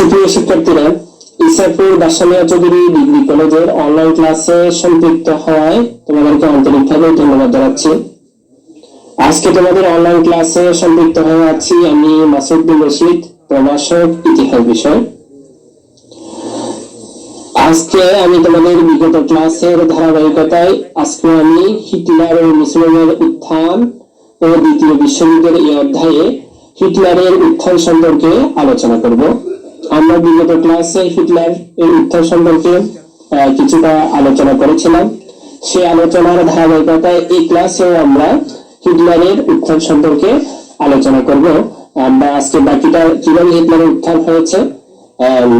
সুপ্রিয় শিক্ষার্থীরা ইসাপুর বাসামিয়া চৌধুরী ডিগ্রি কলেজের অনলাইন ক্লাসে সম্পৃক্ত হওয়ায় তোমাদেরকে আন্তরিকভাবে ধন্যবাদ জানাচ্ছি। আজকে তোমাদের অনলাইন ক্লাসে সম্পৃক্ত হয়ে আছি আমি মাসুদ বিন রশিদ, প্রভাষক, ইতিহাস বিষয়। আজকে আমি তোমাদের বিগত ক্লাসের ধারাবাহিকতায়, আজকে আমি হিটলার ও মুসলিমের উত্থান ও দ্বিতীয় বিশ্বযুদ্ধের এই অধ্যায়ে হিটলারের উত্থান সম্পর্কে আলোচনা করব। আমরা বিগত ক্লাসে হিটলার এর উত্থান সম্পর্কে কিছুটা আলোচনা করেছিলাম। সেই আলোচনার ধারাবাহিকতায় এই ক্লাসেও আমরা হিটলারের উত্থান সম্পর্কে আলোচনা করব। আমরা আজকে বাকিটা কীভাবে হিটলারের উত্থান হয়েছে আহ,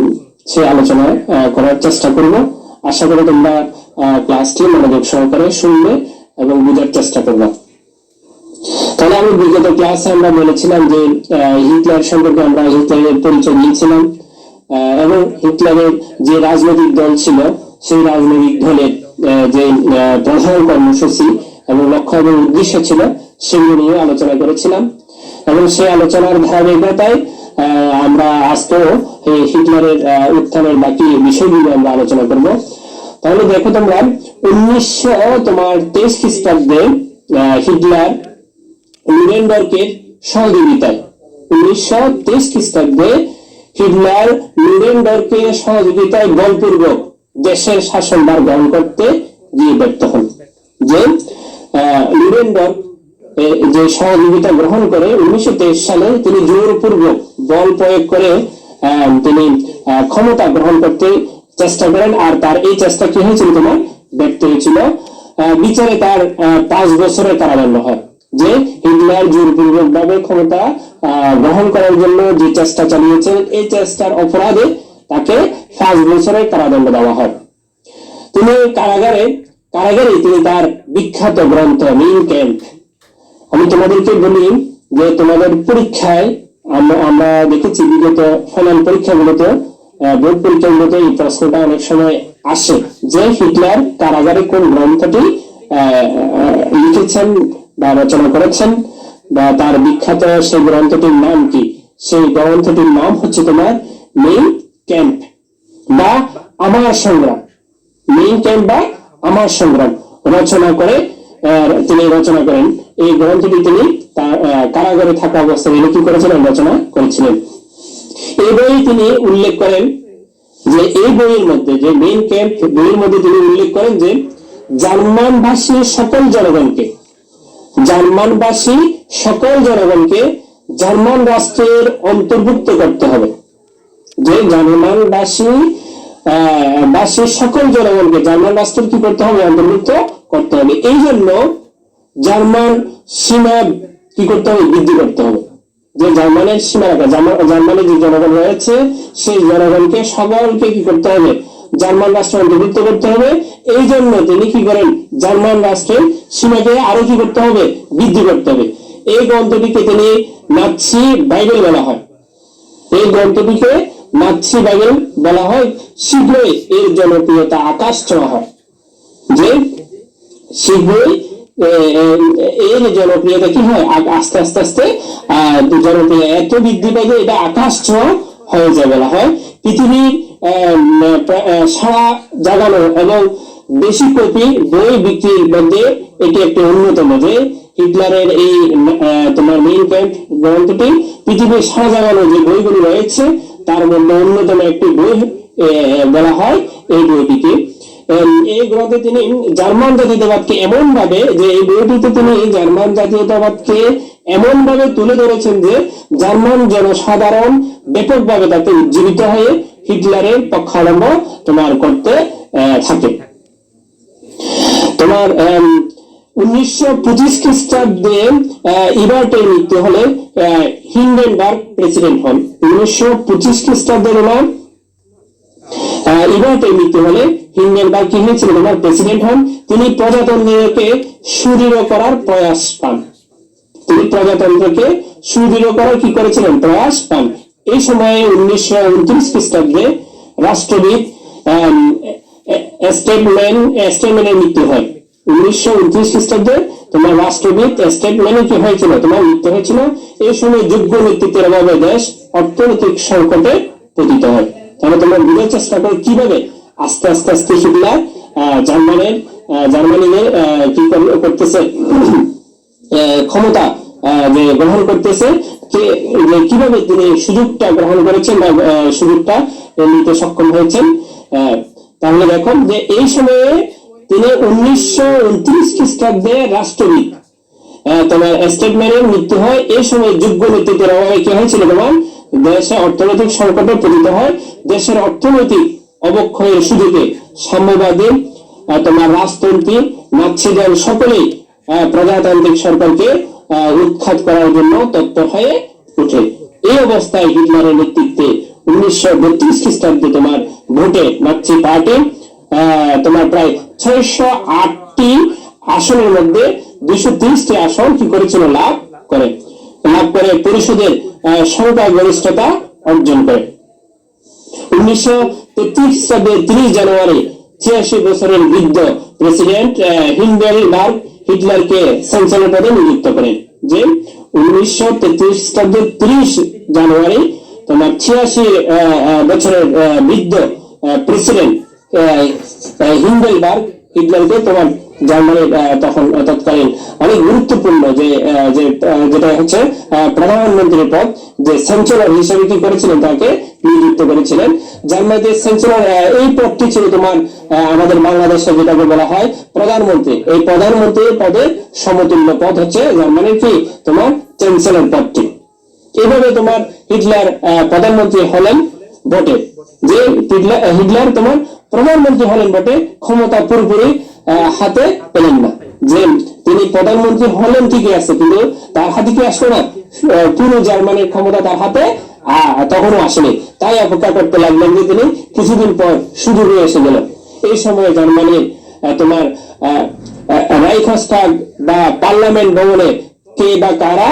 সে আলোচনা করার চেষ্টা করব। আশা করি তোমরা ক্লাসটি মনোযোগ সহকারে শুনবে এবং বোঝার চেষ্টা করবে। তাহলে আমি বিগত ক্লাসে আমরা বলেছিলাম যে হিটলার সম্পর্কে আমরা হিটলারের পরিচয় দিয়েছিলাম। এবং হিটলারের যে রাজনৈতিক দল ছিল, সেই রাজনৈতিক দলের যে প্রধান কর্মসূচি এবং লক্ষ্য এবং উদ্দেশ্য ছিল, সেগুলো নিয়ে আলোচনা করেছিলাম। এবং সেই আলোচনার ধারাবাহিকতায় আমরা আজকেও হিটলারের উত্থানের বাকি বিষয়গুলো আমরা আলোচনা করব। তাহলে দেখো তোমরা, উনিশশো তোমার তেইশ খ্রিস্টাব্দে হিটলার লুডেনবার্গের সহযোগিতায়। উনিশশো তেইশ খ্রিস্টাব্দে হিটলার লুডেনবার্গের সহযোগিতায় বলপূর্বক দেশের শাসনভার গ্রহণ করতে গিয়ে ব্যর্থ হন। যে লুডেনবার্গ যে সহযোগিতা গ্রহণ করে উনিশশো তেইশ সালে তিনি জোরপূর্বক বল প্রয়োগ করে তিনি ক্ষমতা গ্রহণ করতে চেষ্টা করেন। আর তার এই চেষ্টা কি হয়েছিল তোমার? ব্যর্থ হয়েছিল। বিচারে তার পাঁচ বছরের কারাদণ্ড হয়। যে হিটলার জোরপূর্বক ভাবে ক্ষমতা গ্রহণ করার জন্য যে চেষ্টা চালিয়েছেন, এই চেষ্টার অপরাধে তাকে পাঁচ বছরের কারাদণ্ড দেওয়া হয়। তিনি কারাগারে কারাগারে তিনি তার বিখ্যাত গ্রন্থ মিন ক্যাম্প আমি তোমাদেরকে বলি যে তোমাদের পরীক্ষায় আমরা দেখেছি বিগত ফাইনাল পরীক্ষাগুলোতে বোর্ড পরীক্ষাগুলোতে এই প্রশ্নটা অনেক সময় আসে যে হিটলার কারাগারে কোন গ্রন্থটি লিখেছেন বা রচনা করেছেন বা তার বিখ্যাত সেই গ্রন্থটির নাম কি? সেই গ্রন্থটির নাম হচ্ছে তোমার মেইন ক্যাম্প বা আমার সংগ্রাম। মেইন ক্যাম্প বা আমার সংগ্রাম। রচনা করে তিনি রচনা করেন। এই গ্রন্থটি তিনি কারাগারে থাকা অবস্থায় তিনি কি করেছিলেন? রচনা করেছিলেন। এই বই তিনি উল্লেখ করেন যে, এই বইয়ের মধ্যে, যে মেইন ক্যাম্প, বইয়ের মধ্যে তিনি উল্লেখ করেন যে জার্মান ভাষী সকল জনগণকে জার্মানবাসী সকল জনগণকে জার্মান রাষ্ট্রের অন্তর্ভুক্ত করতে হবে। যে জার্মানবাসী বাসী সকল জনগণকে জার্মান রাষ্ট্রের কি করতে হবে? অন্তর্ভুক্ত করতে হবে। এই জন্য জার্মান সীমা কি করতে হবে? বৃদ্ধি করতে হবে। যে জার্মানের সীমা জার্মানের যে জনগণ রয়েছে, সেই জনগণকে সকলকে কি করতে হবে? জার্মান রাষ্ট্র অন্তর্ভুক্ত করতে হবে। এই জন্য তিনি কি করেন? জার্মান রাষ্ট্রের সীমাকে আরও কি করতে হবে? বৃদ্ধি করতে হবে। এই গ্রন্থটিকে তিনি নাৎসি বাইবেল বলা হয়। এই গ্রন্থটিকে নাৎসি বাইবেল বলা হয়। শীঘ্রই এর জনপ্রিয়তা আকাশ ছোঁয়া হয়। যে শীঘ্রই এর জনপ্রিয়তা কি হয়? আস্তে আস্তে আস্তে আহ, জনপ্রিয় এত বৃদ্ধি যে এটা আকাশ ছোঁয়া হয়ে যায় বলা হয়। পৃথিবীর সারা জাগানো এবং বেশি কপি বই বিক্রির মধ্যে এটি একটি অন্যতম যে হিটলারের এই তোমার মেইন ক্যাম্প গ্রন্থটি পৃথিবীর সারা জাগানো যে বইগুলো রয়েছে, তার মধ্যে অন্যতম একটি বই বলা হয় এই বইটিকে। এই গ্রন্থে তিনি জার্মান জাতীয়তাবাদকে এমন ভাবে যে এই বইটিতে তিনি জার্মান জাতীয়তাবাদকে এমন ভাবে তুলে ধরেছেন যে জার্মান জনসাধারণ ব্যাপকভাবে তাতে উজ্জীবিত হয়ে হিটলারের পক্ষাবলম্ব তোমার করতে থাকে। তোমার উনিশশো পঁচিশ খ্রিস্টাব্দে ইবার্টের মৃত্যু হলে হিন্ডেনবার্গ প্রেসিডেন্ট হন। উনিশশো পঁচিশ খ্রিস্টাব্দে তোমার ইবার্টের মৃত্যু হলে হিন্ডেনবার্গ কি হয়েছিল? তোমার প্রেসিডেন্ট হন। তিনি প্রজাতন্ত্রকে সুদৃঢ় করার প্রয়াস পান। তিনি প্রজাতন্ত্রকে সুদৃঢ় করার কি করেছিলেন? প্রয়াস পান। এই সময়ে উনিশশো উনত্রিশ খ্রিস্টাব্দে রাষ্ট্রবিদ স্টেটম্যান, স্টেটম্যানের মৃত্যু হয়। উনিশশো উনত্রিশ খ্রিস্টাব্দে তোমার রাষ্ট্রবিদ স্টেটম্যানের কি হয়েছিল? তোমার মৃত্যু হয়েছিল। এই সময় যোগ্য নেতৃত্বের অভাবে দেশ অর্থনৈতিক সংকটে পতিত হয়। তাহলে তোমরা বোঝার চেষ্টা করো কীভাবে আস্তে আস্তে আস্তে হিটলার জার্মানের জার্মানিদের কি করতেছে ক্ষমতা যে গ্রহণ করতেছে যে কীভাবে তিনি সুযোগটা গ্রহণ করেছেন বা সুযোগটা নিতে সক্ষম হয়েছেন তাহলে দেখো যে এই সময়ে তিনি উনিশশো উনত্রিশ খ্রিস্টাব্দে রাষ্ট্রবিদ তোমার স্টেটম্যানের মৃত্যু হয় এই সময় যোগ্য নেতৃত্বের অভাবে কি হয়েছিল তোমার দেশে অর্থনৈতিক সংকটে পতিত হয়, দেশের অর্থনৈতিক অবক্ষয়ের সুযোগে সাম্যবাদী তোমার রাজতন্ত্রী নাৎসিদের সকলেই প্রজাতান্ত্রিক সরকারকে উৎখাত করার জন্য তৎপর হয়ে ওঠে এই অবস্থায় হিটলারের নেতৃত্বে উনিশশো বত্রিশ খ্রিস্টাব্দে তোমার ভোটে নাৎসি পার্টি তোমার প্রায় ছয়শো আটটি আসনের মধ্যে দুইশো ত্রিশটি আসন কি করেছিল? লাভ করে। লাভ করে পরিষদের সংখ্যাগরিষ্ঠতা অর্জন করে। উনিশশো তেত্রিশ খ্রিস্টাব্দে তিরিশ জানুয়ারি ছিয়াশি বছরের বৃদ্ধ প্রেসিডেন্ট হিন্ডেলবার্গ হিটলারকে চ্যান্সেলর পদে নিযুক্ত করেন। যে উনিশশো তেত্রিশ খ্রিস্টাব্দের তিরিশ জানুয়ারি তোমার ছিয়াশি বছরের বৃদ্ধ প্রেসিডেন্ট হিন্ডেলবার্গ হিটলারকে তোমার জার্মানির আহ, তখন তৎকালীন অনেক গুরুত্বপূর্ণ যে যেটা হচ্ছে প্রধানমন্ত্রীর পদ যে চ্যান্সেলর হিসেবে কি করেছিলেন তাকে? নিযুক্ত করেছিলেন। জার্মানিতে চ্যান্সেলর এই পদটি ছিল তোমার আমাদের বাংলাদেশে যেটাকে বলা হয় প্রধানমন্ত্রী। এই প্রধানমন্ত্রীর পদের সমতুল্য পদ হচ্ছে জার্মানির কি? তোমার চ্যান্সেলর পদটি। এইভাবে তোমার হিটলার প্রধানমন্ত্রী হলেন বটে। যে হিটলার তোমার প্রধানমন্ত্রী হলেন বটে ক্ষমতা পুরোপুরি হাতে পেলেন না। যে তিনি প্রধানমন্ত্রী হলেন ঠিকই আছে, কিন্তু তার হাতে কি আসলো না? পুরো জার্মানির ক্ষমতা তার হাতে তখনও আসেনি। তাই অপেক্ষা করতে লাগলেন যে তিনি কিছুদিন পর সুযোগ হয়ে এসে গেলেন। এই সময় জার্মানির তোমার রাইখস্টাগ বা পার্লামেন্ট ভবনে কে বা কারা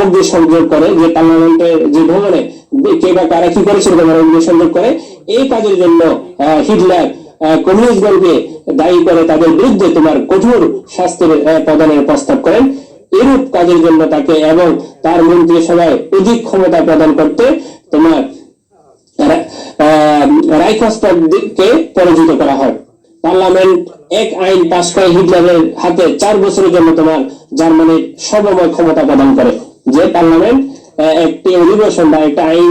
অগ্নি সংযোগ করে, যে পার্লামেন্টের যে ভবনে কে বা কারা কি করেছিল তোমার অগ্নি সংযোগ করে, এই কাজের জন্য হিটলার কমিউনিস্ট দলকে দায়ী করে তাদের বিরুদ্ধে তোমার কঠোর শাস্তির প্রদানের প্রস্তাব করেন। এরূপ কাজের জন্য তাকে এবং তার মন্ত্রিসভায় অধিক ক্ষমতা প্রদান করতে তোমার পরাজিত করা হয়। পার্লামেন্ট এক আইন পাশ করে হিটলারের হাতে চার বছরের জন্য তোমার জার্মানির সর্বময় ক্ষমতা প্রদান করে, যে পার্লামেন্ট একটি অধিবেশন বা একটা আইন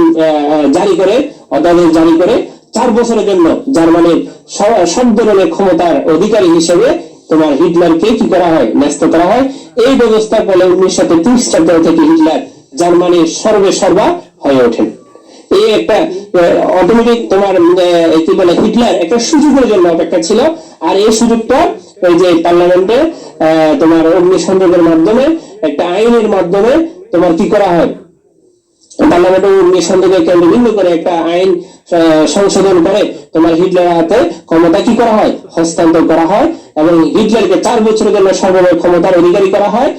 জারি করে, অধ্যাদেশ জারি করে চার বছরের জন্য জার্মানির সব ধরনের ক্ষমতার অধিকারী হিসেবে তোমার হিটলারকে কি করা হয়? ন্যস্ত করা হয়। এই ব্যবস্থার ফলে উনিশশো তেত্রিশ থেকে হিটলার জার্মানির সর্বে সর্বা হয়ে ওঠেন। এই একটা অটোমেটিক তোমার কি বলে, হিটলার একটা সুযোগের জন্য অপেক্ষা ছিল। আর এই সুযোগটা ওই যে পার্লামেন্টে তোমার অগ্নিসংযোগের মাধ্যমে, একটা আইনের মাধ্যমে তোমার কি করা হয়? পার্লামেন্টে কেন্দ্র বিন্দু করে একটা আইন সংশোধন করে তোমার হিটলারের হাতে ক্ষমতা কি করা হয়? হস্তান্তর করা হয় এবং হিটলারকে চার বছরের জন্য সর্বময় ক্ষমতার অধিকারী করা হয়।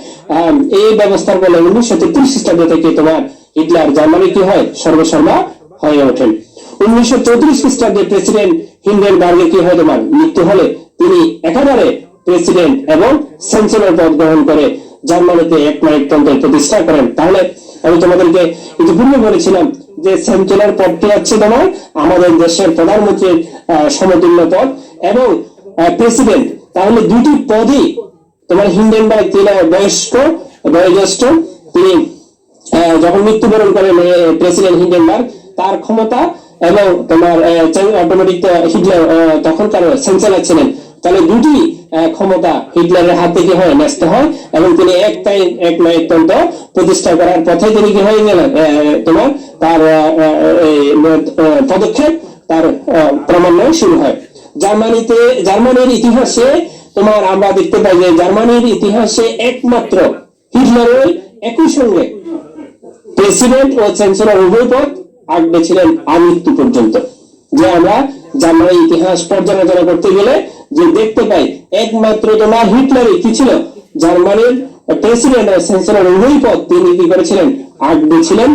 এই ব্যবস্থার উনিশশো তেত্রিশ খ্রিস্টাব্দ থেকে তোমার হিটলার জার্মানি কি হয়? হয়ে ওঠেন। উনিশশো চৌত্রিশ খ্রিস্টাব্দে প্রেসিডেন্ট হিন্ডেনবার্গের কি হয় তোমার? মৃত্যু হলে তিনি একেবারে প্রেসিডেন্ট এবং চ্যান্সেলর পদ গ্রহণ করে জার্মানিতে এক নায়কতন্ত্রের প্রতিষ্ঠা করেন। তাহলে আমি তোমাদেরকে ইতিপূর্বে বলেছিলাম যে চ্যান্সেলর পদটি হচ্ছে তোমার আমাদের দেশের প্রধানমন্ত্রীর সমতুল্য পদ এবং প্রেসিডেন্ট। তাহলে দুটি পদই তোমার হিন্ডেনবার্গ, তিনি বয়স্ক, বয়োজ্যেষ্ঠ, তিনি যখন মৃত্যুবরণ করেন প্রেসিডেন্ট হিন্ডেনবার্গ, তার ক্ষমতা এবং তোমার অটোমেটিক হিটলার তখনকার চ্যান্সেলর ছিলেন। তাহলে দুটি ক্ষমতা হিটলারের হাত থেকে হয়, ন্যস্ত হয়, এবং তিনি এক তাই এক নায়কতন্ত্র প্রতিষ্ঠা করার পথে তিনি কি হয়ে গেলেন? তোমার তার পদক্ষেপ, তার ক্রমান্বয়ে শুরু হয়। জার্মানিতে, জার্মানির ইতিহাসে তোমার আমরা দেখতে পাই যে জার্মানির ইতিহাসে একমাত্র হিটলারের একই সঙ্গে প্রেসিডেন্ট ও চ্যান্সেলর উভয় পদ আঁকবে ছিলেন আমৃত্যু পর্যন্ত। যে আমরা জার্মানির ইতিহাস পর্যালোচনা করতে গেলে যে দেখতে পাই, একমাত্র তোমার হিটলারই, কি ছিল? জার্মানির প্রেসিডেন্ট ও চ্যান্সেলর উভয় পদ তিনি কি করেছিলেন? আঁকবে ছিলেন।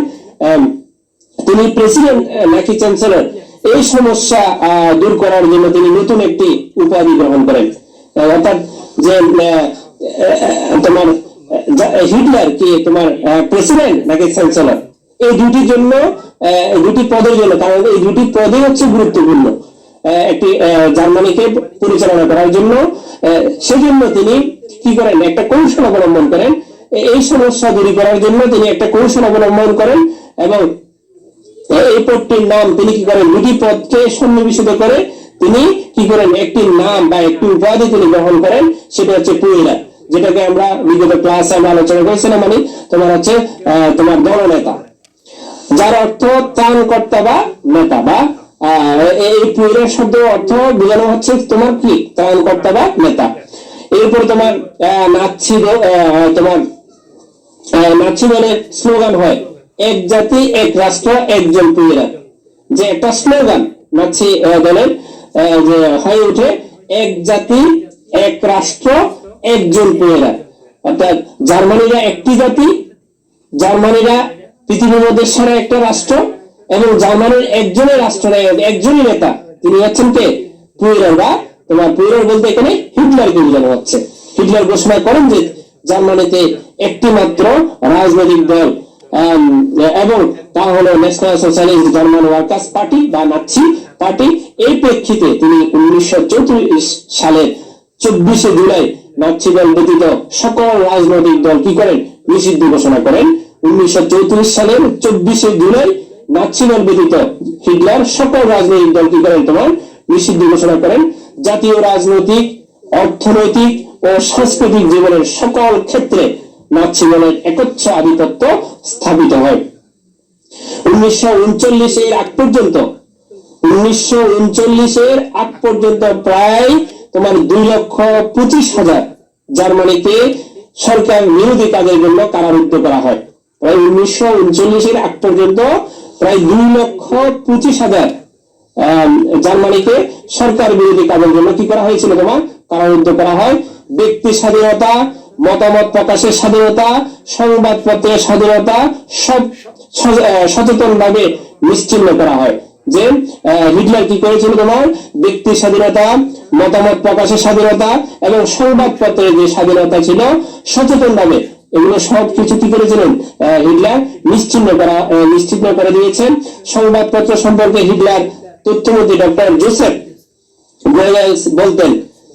তিনি প্রেসিডেন্ট নাকি চ্যান্সেলর? এই সমস্যা দূর করার জন্য তিনি নতুন একটি উপাধি গ্রহণ করেন। অর্থাৎ যে তোমার হিটলার কি তোমার প্রেসিডেন্ট নাকি চ্যান্সেলর? এই দুটির জন্য দুটি পদের জন্য, কারণ এই দুটি পদই হচ্ছে গুরুত্বপূর্ণ। একটি জার্মানিকে পরিচালনা করার জন্য সেজন্য তিনি কি করেন? একটা কৌশল অবলম্বন করেন। এই সমস্যা দূরী করার জন্য তিনি একটা কৌশল অবলম্বন করেন এবং এই পদটির নাম তিনি কি করেন? দুটি পদকে সন্নিবেশিত করে তিনি কি করেন? একটি নাম বা একটি উপাধি তিনি গ্রহণ করেন, সেটা হচ্ছে পুয়েরা যেটাকে আমরা বিগত ক্লাসে আমরা আলোচনা করেছিলাম মানে তোমার হচ্ছে তোমার দলনেতা, যার অর্থ ত্রাণকর্তা বা নেতা বা এই পুয়েরা শব্দ অর্থ বোঝানো হচ্ছে তোমার কি? ত্রাণকর্তা বা নেতা। এরপর তোমার নাচ্ছি তোমার আহ, নাচি দলের স্লোগান হয় এক জাতি এক রাষ্ট্র একজন পুয়েরা যে একটা স্লোগান নাচি আহ, দলের যে হয়ে ওঠে এক জাতি এক রাষ্ট্র একজন পুয়েরা অর্থাৎ জার্মানিরা একটি জাতি জার্মানিরা পৃথিবীর মধ্যে সেরা একটা রাষ্ট্র। এবং জার্মানির একজনের রাষ্ট্র নায়ক একজনই নেতা, তিনি হচ্ছেন কে? পুয়েরার বা? তোমার পুয়েরার বলতে এখানে হিটলারকে বোঝানো হচ্ছে। হিটলার ঘোষণা করেন যে জার্মানিতে একটি মাত্র রাজনৈতিক দল এবং তা হলো national socialist German workers party বা নাৎসি পার্টি। এই প্রেক্ষিতে তিনি উনিশশো চৌত্রিশ সালের চব্বিশে জুলাই নাৎসি দল ব্যতীত সকল রাজনৈতিক দল কি করেন? নিষিদ্ধ ঘোষণা করেন। উনিশশো চৌত্রিশ সালের চব্বিশে জুলাই নাৎসি ব্যতীত হিটলার সকল রাজনৈতিক দল কি করেন তোমার? নিষিদ্ধ ঘোষণা করেন। জাতীয় রাজনৈতিক, অর্থনৈতিক ও সাংস্কৃতিক জীবনের সকল ক্ষেত্রে নাৎসি একচ্ছ আধিপত্য স্থাপিত হয়। উনিশশো উনচল্লিশের আগ পর্যন্ত, উনিশশো উনচল্লিশের আগ পর্যন্ত প্রায় তোমার দুই লক্ষ পঁচিশ হাজার জার্মানিতে সরকার বিরোধী কাজের জন্য কারারুদ্ধ করা হয়। প্রায় উনিশশো উনচল্লিশের আগ পর্যন্ত প্রায় দুই লক্ষ পঁচিশ হাজার জার্মানিকে সরকার বিরোধী কাজের জন্য কি করা হয়েছিল তোমার? কারারুদ্ধ করা হয়। ব্যক্তি স্বাধীনতা, মতামত প্রকাশের স্বাধীনতা, সংবাদপত্রের স্বাধীনতা, সব সচেতন ভাবে নিশ্চিন্ন করা হয়। যে হিটলার কি করেছিল তোমার? ব্যক্তি স্বাধীনতা, মতামত প্রকাশের স্বাধীনতা এবং সংবাদপত্রের যে স্বাধীনতা ছিল সচেতন ভাবে এগুলো সব কিছু কি করেছিলেন? হিটলার নিশ্চিন্ন করা নিশ্চিন্ন করে দিয়েছেন। সংবাদপত্র সম্পর্কে হিটলার তথ্যমন্ত্রী ডক্টর জোসেফ বলতেন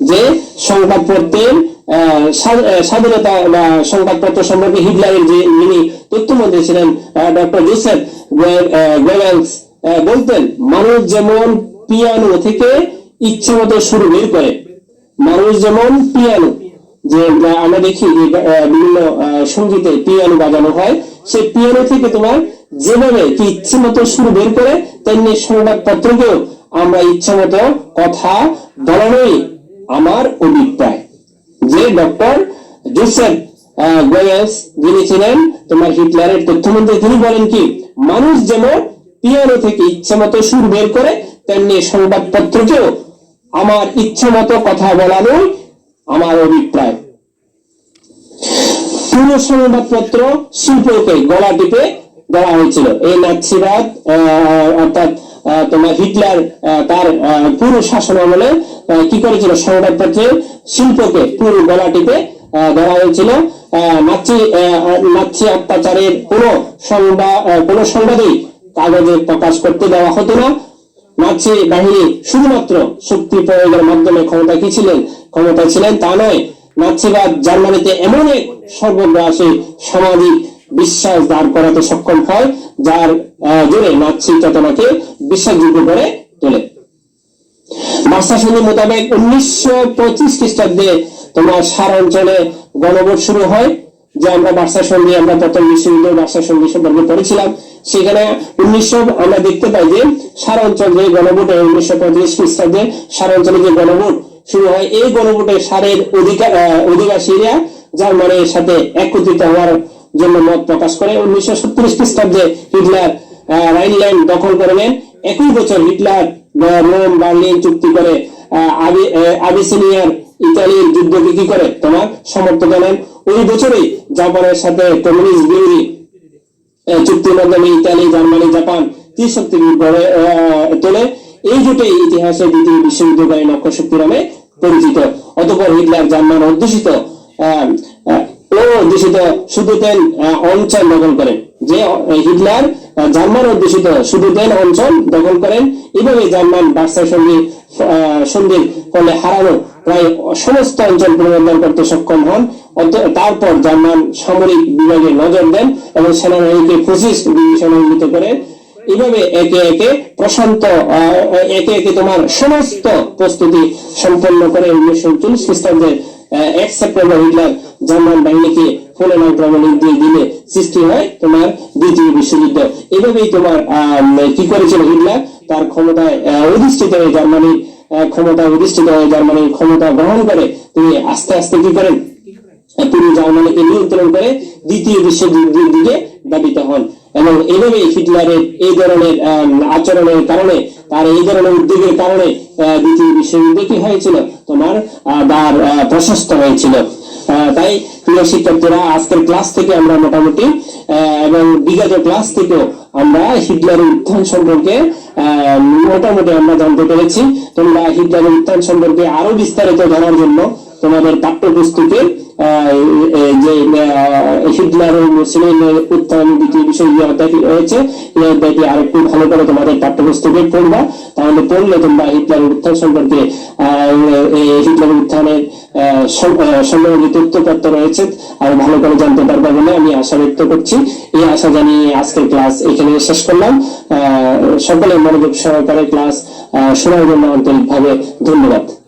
যে, সংবাদপত্রের স্বাধীনতা বা সংবাদপত্র সম্পর্কে হিটলারের যে যিনি তথ্যমন্ত্রী ছিলেন ডক্টর জোসেফ গোয়েলস বলতেন, মানুষ যেমন পিয়ানো থেকে ইচ্ছে মতো সুর বের করে, মানুষ যেমন পিয়ানো যে আমরা দেখি যে বিভিন্ন সঙ্গীতে পিয়ানো বাজানো হয় সেই পিয়ানো থেকে তোমার যেভাবে কি ইচ্ছে মতো সুর বের করে তেমনি সংবাদপত্রকেও আমরা ইচ্ছে মতো কথা বলানোই আমার অভিপ্রায়। যে ডক্টর জোসেফ আহ, গোয়েলস যিনি ছিলেন তোমার হিটলারের তথ্যমন্ত্রী তিনি বলেন কি মানুষ যেমন পিয়ানো থেকে ইচ্ছে মতো সুর বের করে তেমনি সংবাদপত্রকেও আমার ইচ্ছে মতো কথা বলানোই আমার অভিপ্রায়। পুরো সংবাদপত্র শিল্পকে গলা টিপে দেওয়া হয়েছিল। এই নাৎসিবাদ অর্থাৎ তোমার হিটলার তার পুরো শাসন আমলে কি করেছিল সংবাদপত্রের শিল্পকে পুরো গলা টিপে আহ, দেওয়া হয়েছিল। আহ, নাৎসি অত্যাচারের কোনো সংবাদ কোনো সংবাদই কাগজে প্রকাশ করতে দেওয়া হতো না। নাৎসি বাহিনী শুধুমাত্র শক্তি প্রয়োগের মাধ্যমে ক্ষমতা কি ছিলেন? ক্ষমতা ছিলেন তা নয় নাৎসিবাদ জার্মানিতে এমন এক সর্বগ্রাসী সামাজিক বিশ্বাস দাঁড় করাতে সক্ষম হয়, যার জোরে নাৎসি চেতনাকে বিশ্বাসযোগ্য করে তোলে। সন্ধি মোতাবেক উনিশশো পঁচিশ খ্রিস্টাব্দে তোমার সার অঞ্চলে গণভোট শুরু হয়, যে আমরা বার্সা সন্ধি আমরা প্রথম বিশ্ববিদ্যালয় বার্সা সন্ধি সম্পর্কে পড়েছিলাম। সেখানে উনিশশো, আমরা দেখতে পাই যে সার অঞ্চল যে গণভোট উনিশশো পঁয়ত্রিশ খ্রিস্টাব্দে সার অঞ্চলে যে গণভোট শুরু হয়, এই গণভোটে সারের অধিকার অধিবাসীরা জার্মানির সাথে একত্রিত হওয়ার জন্য মত প্রকাশ করে। উনিশশো সত্তরিশ খ্রিস্টাব্দে হিটলার রাইনল্যান্ড দখল করে নেন। একই বছর হিটলার রোম, বার্লিন চুক্তি করে আবিসিনিয়ার ইতালির যুদ্ধকে কি করে তোমার সমর্থন জানান ওই বছরই জাপানের সাথে কমিউনিস্ট বিরোধী চুক্তির মাধ্যমে ইতালি, জার্মানি, জাপান ত্রিশক্তি তোলে। এই জোটে ইতিহাসে দ্বিতীয় বিশ্বযুদ্ধকালীন অক্ষশক্তি নামে পরিচিত। অতপর হিটলার জার্মান অধ্যুষিত ও অধ্যুষিত সুদূতেন অঞ্চল দখল করেন। যে হিটলার জার্মান অধ্যুষিত সুদূরদেন অঞ্চল দখল করেন। এভাবে জার্মান বার্সার সঙ্গে সন্ধির ফলে হারানো প্রায় সমস্ত অঞ্চল পুনরুদ্ধার করতে সক্ষম হন। তারপর জার্মান সামরিক বিভাগে নজর দেন এবং সেনাবাহিনীকে ডিভিশনে উন্নীত করে। এভাবে একে একে প্রশান্ত একে একে তোমার সমস্ত প্রস্তুতি সম্পন্ন করে উনিশশো উনচল্লিশ খ্রিস্টাব্দে এক সেপ্টেম্বর হিটলার জার্মান বাহিনীকে ফোনে আক্রমণে দিয়ে দিলে সৃষ্টি হয় তোমার দ্বিতীয় বিশ্বযুদ্ধ। এভাবেই তোমার কি করেছিল হিটলার? তার ক্ষমতায় অধিষ্ঠিত হয়ে জার্মানির আহ, ক্ষমতায় অধিষ্ঠিত হয়ে জার্মানির ক্ষমতা গ্রহণ করে তিনি আস্তে আস্তে কি করেন? তিনি জার্মানিকে নিয়ন্ত্রণ করে দ্বিতীয় বিশ্বযুদ্ধের দিকে ধাবিত হন। এবং এভাবে হিটলারের এই ধরনের আচরণের কারণে তার এই ধরনের উদ্যোগের কারণে দ্বিতীয় বিশ্বযুদ্ধ কি হয়েছিল? তোমার দ্বার প্রশস্ত হয়েছিল। তাই প্রিয় শিক্ষার্থীরা আজকের ক্লাস থেকে আমরা মোটামুটি এবং বিগত ক্লাস থেকেও আমরা হিটলারের উত্থান সম্পর্কে মোটামুটি আমরা জানতে পেরেছি। তোমরা হিটলারের উত্থান সম্পর্কে আরও বিস্তারিত জানার জন্য তোমাদের পাঠ্যপুস্তকে যে হিটলার উত্থান বিষয় রয়েছে ভালো করে রয়েছে আর ভালো করে জানতে পারবে বলে আমি আশা ব্যক্ত করছি। এই আশা জানিয়ে আজকের ক্লাস এখানে শেষ করলাম। আহ, সকলে মনোযোগ সহকারে ক্লাস আহ, শোনার জন্য আন্তরিকভাবে ধন্যবাদ।